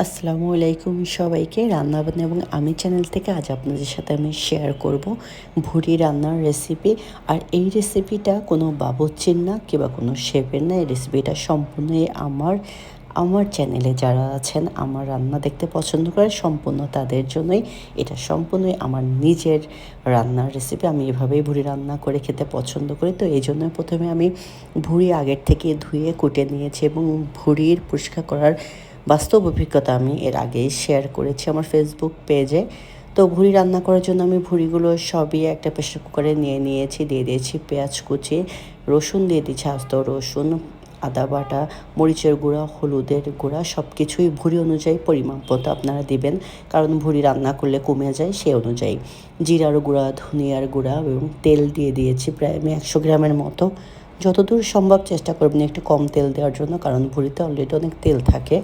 আসসালামু আলাইকুম সবাইকে। রান্নাবান্না এবং আমি চ্যানেল থেকে আজ আপনাদের সাথে আমি শেয়ার করব ভুড়ি রান্নার রেসিপি আর এই রেসিপিটা কোনো বাবুচ্চির না কিংবা কোনো শেফের না, এই রেসিপিটা সম্পূর্ণই আমার আমার চ্যানেলে যারা আছেন, আমার রান্না দেখতে পছন্দ করে, সম্পূর্ণ তাদের জন্যই এটা সম্পূর্ণই আমার নিজের রান্নার রেসিপি আমি এভাবেই ভুড়ি রান্না করে খেতে পছন্দ করি। তো এই জন্য প্রথমে আমি ভুড়ি আগের থেকে ধুয়ে কুটে নিয়েছি এবং ভুড়ির পরিষ্কার করার বাস্তব অভিজ্ঞতা আমি এর আগেই শেয়ার করেছি আমার ফেসবুক পেজে তো ভুড়ি রান্না করার জন্য আমি ভুড়িগুলো সবই একটা প্রেশার কুকারে নিয়ে নিয়েছি, দিয়ে দিয়েছি পেঁয়াজ কুচি, রসুন দিয়ে দিচ্ছি আস্ত রসুন, আদা বাটা, মরিচের গুঁড়া, হলুদের গুঁড়া সব কিছুই ভুড়ি অনুযায়ী পরিমাপ মতো আপনারা দিবেন। কারণ ভুড়ি রান্না করলে কমে যায় সে অনুযায়ী। জিরার গুঁড়া, ধনিয়ার গুঁড়া এবং তেল দিয়ে দিয়েছি প্রায় আমি একশো গ্রামের মতো। যতদূর সম্ভব চেষ্টা করবেন একটু কম তেল দেওয়ার জন্য, কারণ ভুড়িতে অলরেডি অনেক তেল থাকে।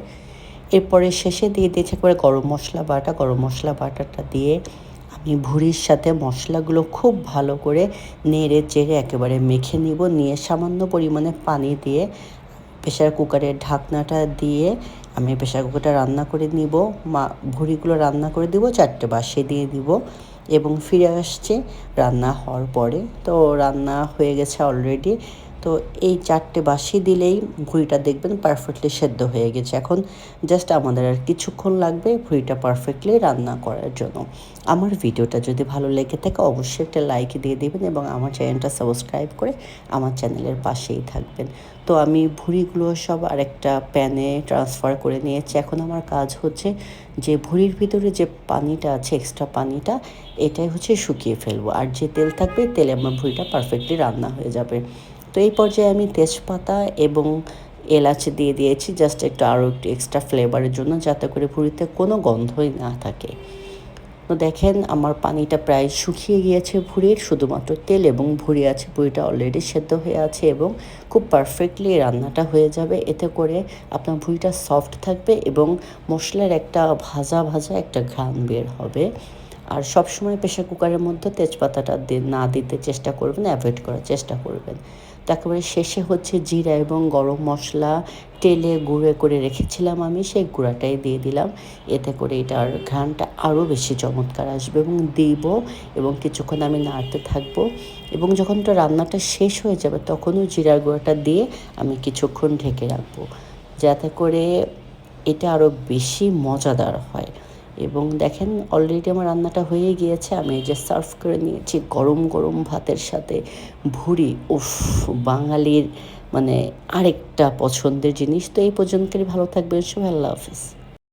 এরপরে শেষে দিয়ে দিয়েছি একবারে গরম মশলা বাটা, গরম মশলা বাটাটা দিয়ে আমি ভুড়ির সাথে মশলাগুলো খুব ভালো করে নেড়ে চেড়ে একেবারে মেখে নিব। নিয়ে সামান্য পরিমাণে পানি দিয়ে প্রেশার কুকারের ঢাকনাটা দিয়ে আমি প্রেশার কুকারটা রান্না করে নিব। মা, ভুড়িগুলো রান্না করে দিব, চারটে বাসে দিয়ে দিব এবং ফিরে আসছে রান্না হওয়ার পরে। তো রান্না হয়ে গেছে অলরেডি তো এই চারটে বাসি দিলেই ভুঁড়িটা দেখবেন পারফেক্টলি সেদ্ধ হয়ে গেছে। এখন জাস্ট আমাদের আর কিছুক্ষণ লাগবে ভুঁড়িটা পারফেক্টলি রান্না করার জন্য। আমার ভিডিওটা যদি ভালো লেগে থাকে অবশ্যই একটা লাইক দিয়ে দেবেন এবং আমার চ্যানেলটা সাবস্ক্রাইব করে আমার চ্যানেলের পাশেই থাকবেন। তো আমি ভুঁড়িগুলো সব আরেকটা প্যানে ট্রান্সফার করে নিয়েছি। এখন আমার কাজ হচ্ছে যে ভুঁড়ির ভিতরে যে পানিটা আছে এক্সট্রা পানিটা, এটাই হচ্ছে শুকিয়ে ফেলব। আর যে তেল থাকবে, তেলে আমার ভুঁড়িটা পারফেক্টলি রান্না হয়ে যাবে। তো এই পর্যায়ে আমি তেজপাতা এবং এলাচ দিয়ে দিয়েছি জাস্ট একটু আরও একটু এক্সট্রা ফ্লেভারের জন্য, যাতে করে ভুড়িতে কোনো গন্ধই না থাকে। তো দেখেন, আমার পানিটা প্রায় শুকিয়ে গিয়েছে ভুড়ির, শুধুমাত্র তেল এবং ভুড়ি আছে, ভুড়িটা অলরেডি সেদ্ধ হয়ে আছে এবং খুব পারফেক্টলি রান্নাটা হয়ে যাবে। এতে করে আপনার ভুড়িটা সফট থাকবে এবং মশলার একটা ভাজা ভাজা একটা ঘ্রাণ বের হবে। আর সবসময় প্রেশার কুকারের মধ্যে তেজপাতাটা না দিতে চেষ্টা করবেন অ্যাভয়েড করার চেষ্টা করবেন। তারপরে শেষে হচ্ছে জিরা এবং গরম মশলা তেলে গুঁড়ে করে রেখেছিলাম আমি, সেই গুঁড়াটাই দিয়ে দিলাম। এতে করে এটার ঘ্রাণটা আরও বেশি চমৎকার আসবে এবং দিব এবং কিছুক্ষণ আমি নাড়তে থাকব এবং যখন তো রান্নাটা শেষ হয়ে যাবে তখনও জিরার গুঁড়াটা দিয়ে আমি কিছুক্ষণ ঢেকে রাখব। যাতে করে এটা আরও বেশি মজাদার হয়। এবং দেখেন অলরেডি আমার রান্নাটা হয়ে গিয়েছে, আমি যে সার্ভ করে নিয়েছি গরম গরম ভাতের সাথে ভুড়ি উফ, বাঙালির মানে আরেকটা পছন্দের জিনিস। তো এই পর্যন্তই, ভালো থাকবেন সবাই, আল্লাহ হাফিজ।